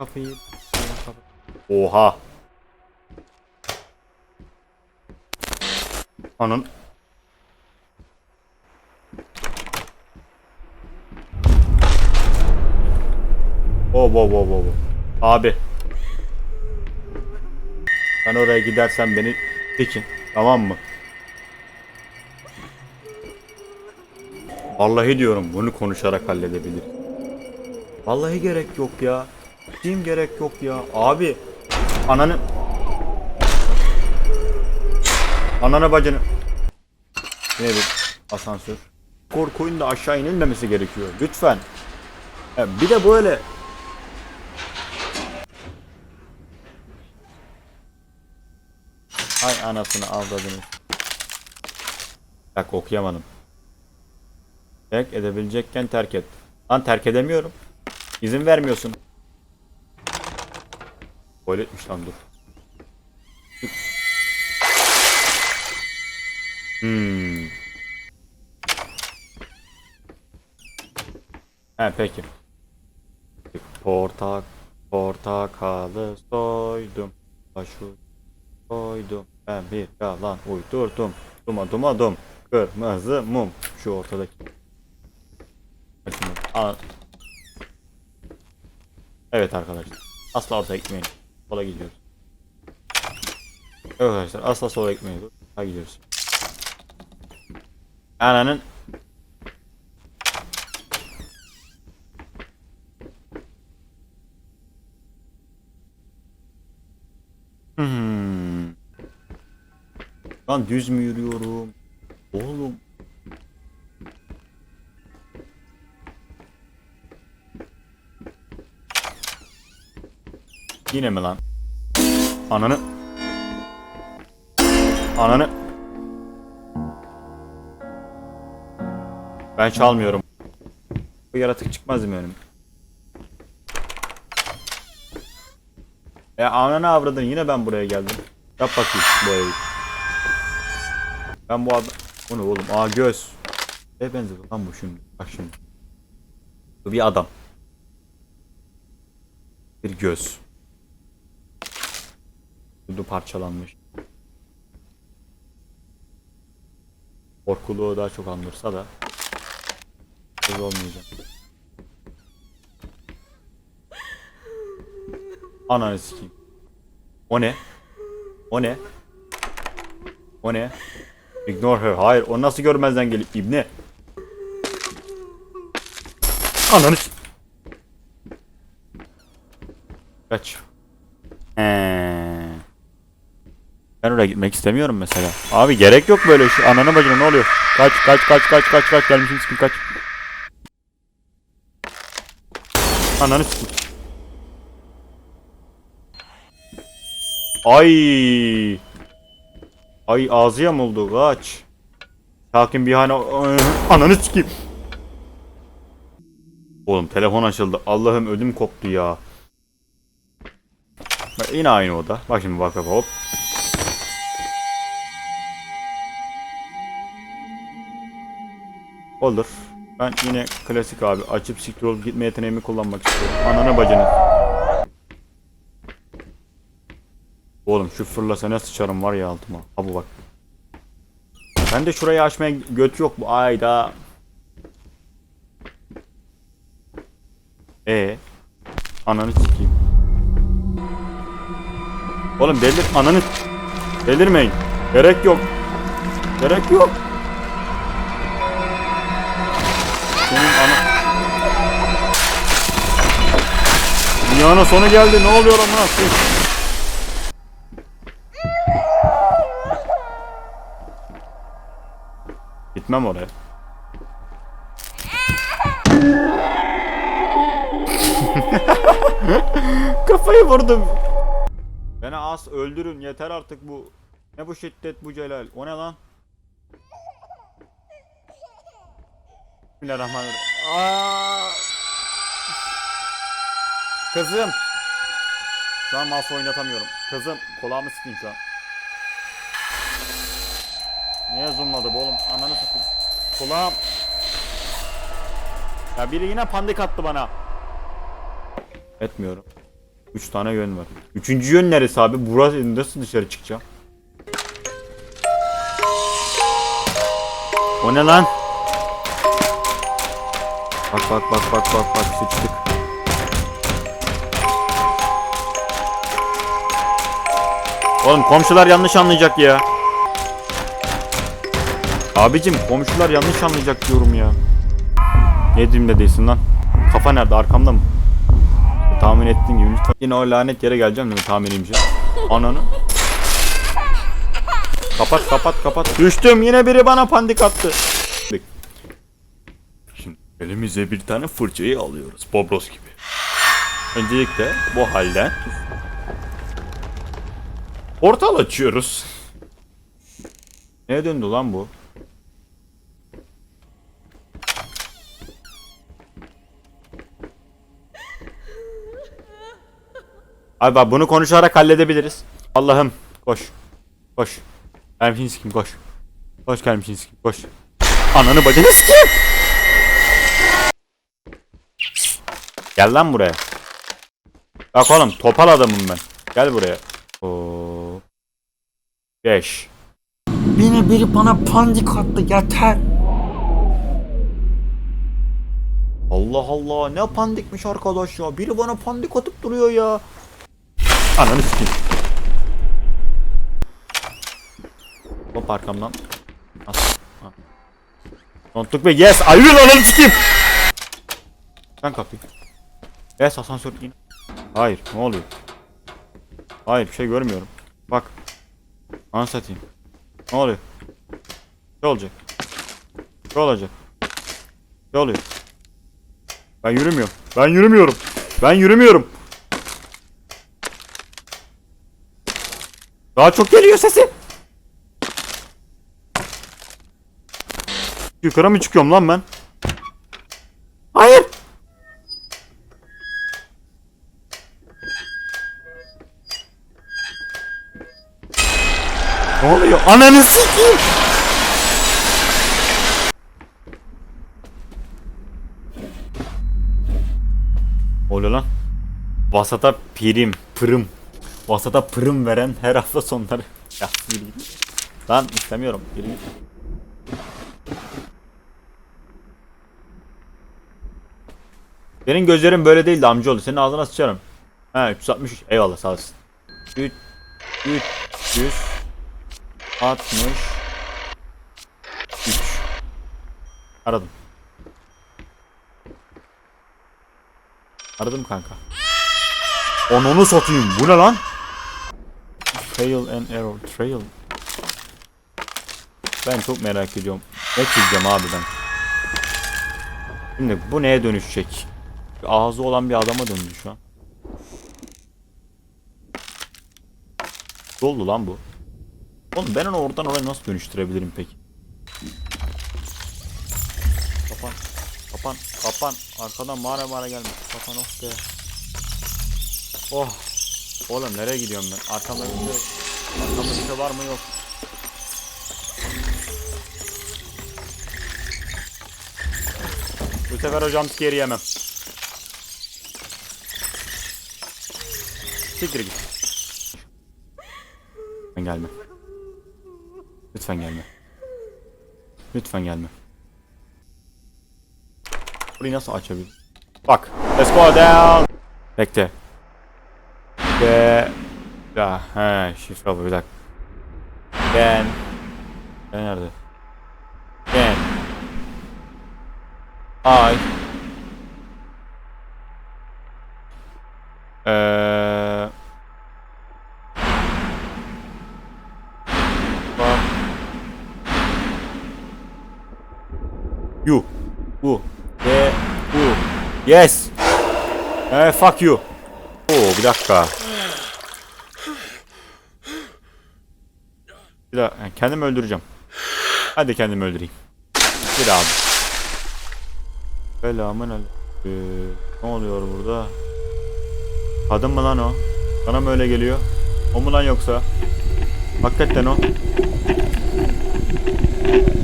Kapıyı. Oha. Anın. Oh, wow, wow, wow, wow. Abi. Ben oraya gidersem beni tekin. Tamam mı? Vallahi diyorum bunu konuşarak halledebilir. Vallahi gerek yok ya. Ciddiyim gerek yok ya. Abi. Ananı. Ananı bacını. Yine bir asansör. Korkuyun da aşağı inilmemesi gerekiyor. Lütfen. Bir de böyle Hay anasını avradını. Bak okuyamadım. Terk edebilecekken terk et. Lan terk edemiyorum. İzin vermiyorsun. Böyle etmiş lan dur. Hmm. He peki. Portak, portakalı soydum. Başı koydum. Ben bir yalan uydurdum. Duma duma dum. Kırmızı mum. Şu ortadaki. Evet arkadaşlar. Asla ortaya gitmeyin. Sola gidiyoruz. Evet arkadaşlar asla sola gitmeyin. Sağa gidiyoruz. Ananın Hmm. Lan düz mü yürüyorum? Oğlum. Yine mi lan? Ananı. Ananı. Ben çalmıyorum. Bu yaratık çıkmaz mı önüme? E ananı avradın yine ben buraya geldim. Yap bakayım bu evi. Ben bu adam... Bu ne oğlum? Aa göz. Ne benziyor lan bu şimdi? Bak şimdi. Bu bir adam. Bir göz. Dudu parçalanmış. Korkuluğu daha çok andırsa da göz olmayacak. Ananı sikeyim. O ne? O ne? O ne? Ignore her. Hayır, o nasıl görmezden gelip ibne? Ananı Kaç. He. Ben oraya gitmek istemiyorum mesela. Abi gerek yok böyle şey. Ananı bacına ne oluyor? Kaç kaç kaç kaç kaç kaç gelmişim sikim kaç. Ananı sikeyim. Ay. Ay ağzı yamuldu kaç. Sakin bir hane ananı sikeyim. Oğlum telefon açıldı. Allah'ım ödüm koptu ya. Bak yine aynı oda. Bak şimdi bak bak hop. Olur. Ben yine klasik abi açıp siktir olup gitme yeteneğimi kullanmak istiyorum. Ananı bacını. Oğlum şu fırlasana sıçarım var ya altıma. Ha bu bak. Ben de şurayı açmaya göt yok bu ayda. E Ananı sikeyim. Oğlum delir ananı delirmeyin. Gerek yok. Gerek yok. Senin ana Dünyanın sonu geldi. Ne oluyor amına koyayım? Gitmem oraya. Kafayı vurdum. Beni as öldürün yeter artık bu. Ne bu şiddet bu celal. O ne lan? Bismillahirrahmanirrahim. Aa! Kızım. Şu an mouse oynatamıyorum. Kızım kulağımı sıkayım şu an. Niye zoomladı bu oğlum? Ananı satayım. Kulağım. Ya biri yine pandik attı bana. Etmiyorum. Üç tane yön var. Üçüncü yön neresi abi? Burası nasıl dışarı çıkacağım? O ne lan? Bak bak bak bak bak bak sıçtık. Oğlum komşular yanlış anlayacak ya. Abicim komşular yanlış anlayacak diyorum ya. Ne dilimde değilsin lan? Kafa nerede arkamda mı? Tahmin ettiğin gibi. Yine o lanet yere geleceğim değil mi tahminimce? Ananı. Kapat kapat kapat. Düştüm yine biri bana pandik attı. Elimize bir tane fırçayı alıyoruz. Bobros gibi. Öncelikle bu halde portal açıyoruz. Neye döndü lan bu? Abi bak bunu konuşarak halledebiliriz. Allah'ım koş. Koş. Gelmişin sikim koş. Koş gelmişin sikim koş. Ananı bacını sikeyim. Gel lan buraya. Bak oğlum topal adamım ben. Gel buraya. Oo. Geç. Yine biri bana pandik attı yeter. Allah Allah ne pandikmiş arkadaş ya. Biri bana pandik atıp duruyor ya. Ananı sikeyim. Hop arkamdan. As. Ha. Unuttuk be yes. Ayrıl ananı sikeyim. Sen kapıyı. Yes asansör in. Hayır ne oluyor? Hayır bir şey görmüyorum. Bak. Anı satayım. Ne oluyor? Ne olacak? Ne olacak? Ne oluyor? Ben yürümüyorum. Ben yürümüyorum. Ben yürümüyorum. Daha çok geliyor sesi. Yukarı mı çıkıyorum lan ben? Ananı sikeyim. Oluyor lan. Vasata prim, pırım. Vasata pırım veren her hafta sonları. Ya yürü git. Lan istemiyorum. Yürü git. Senin gözlerin böyle değildi amcaoğlu. Senin ağzına sıçarım. He 363. Eyvallah sağ olasın. 3 300 60 3 Aradım. Aradım kanka. Onunu satayım. Bu ne lan? Trail and arrow. Trail. Ben çok merak ediyorum. Ne çizeceğim abi ben? Şimdi bu neye dönüşecek? Ağzı olan bir adama döndü şu an. Doldu lan bu. Oğlum ben onu oradan oraya nasıl dönüştürebilirim peki? Kapan. Kapan. Kapan. Arkadan mağara mağara gelme. Kapan oh be. Oh. Oğlum nereye gidiyorum ben? Arkamda bir şey, arkamda bir şey var mı yok. Bu sefer hocam skeri yemem. Siktir git. Lütfen gelme. Lütfen gelme. Lütfen gelme. Burayı nasıl açabilirim? Bak. Let's go down. Bekle. Ve... Ya he şifre bu bir dakika. Ben... Ben nerede? Ben... I... Eee... You. Bu. Ve bu. Yes. Eh fuck you. Oo bir dakika. Bir dakika kendimi öldüreceğim. Hadi kendimi öldüreyim. Bir abi. Selamun aleyküm. Ne oluyor burada? Kadın mı lan o? Bana mı öyle geliyor? O mu lan yoksa? Hakikaten o.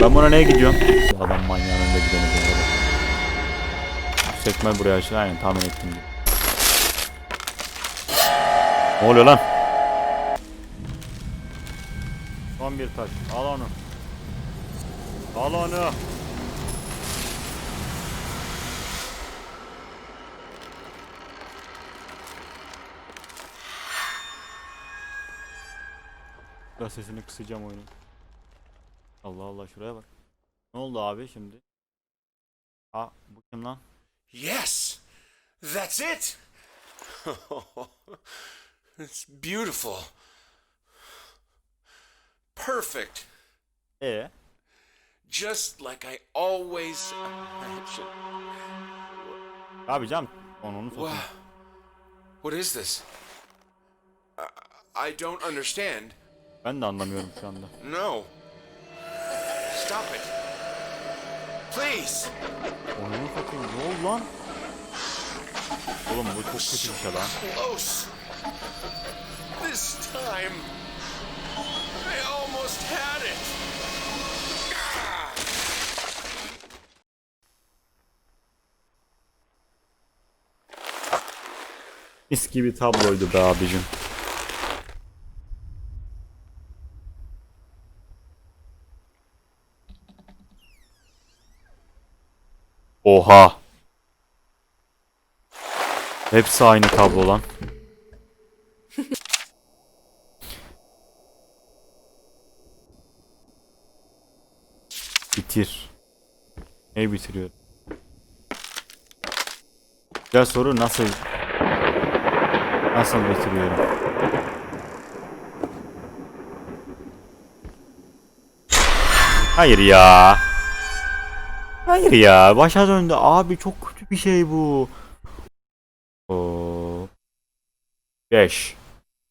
Ben buna neye gidiyorum? Adam manyağın önünde arada. Sekme buraya aşağı aynen tahmin ettim gibi. Ne oluyor lan? Son bir taş. Al onu. Al onu. Biraz sesini kısacağım oyunu. Allah Allah şuraya bak. Ne oldu abi şimdi? Aa bu kim lan? Yes, that's it. it's beautiful. Perfect. E Just like I always imagined. abi cam onu satayım. What is this? I, I don't understand. Ben de anlamıyorum şu anda. No. Stop it. Please. Onu satayım. Ne oldu lan? Oğlum bu çok kötü bir şey lan. Close. This time. I almost had it. Mis gibi tabloydu be abicim. Oha. Hepsi aynı tablo lan. Bitir. Neyi bitiriyor? Güzel soru nasıl Nasıl bitiriyorum? Hayır ya. Hayır ya. Başa döndü. Abi çok kötü bir şey bu. Oo. 5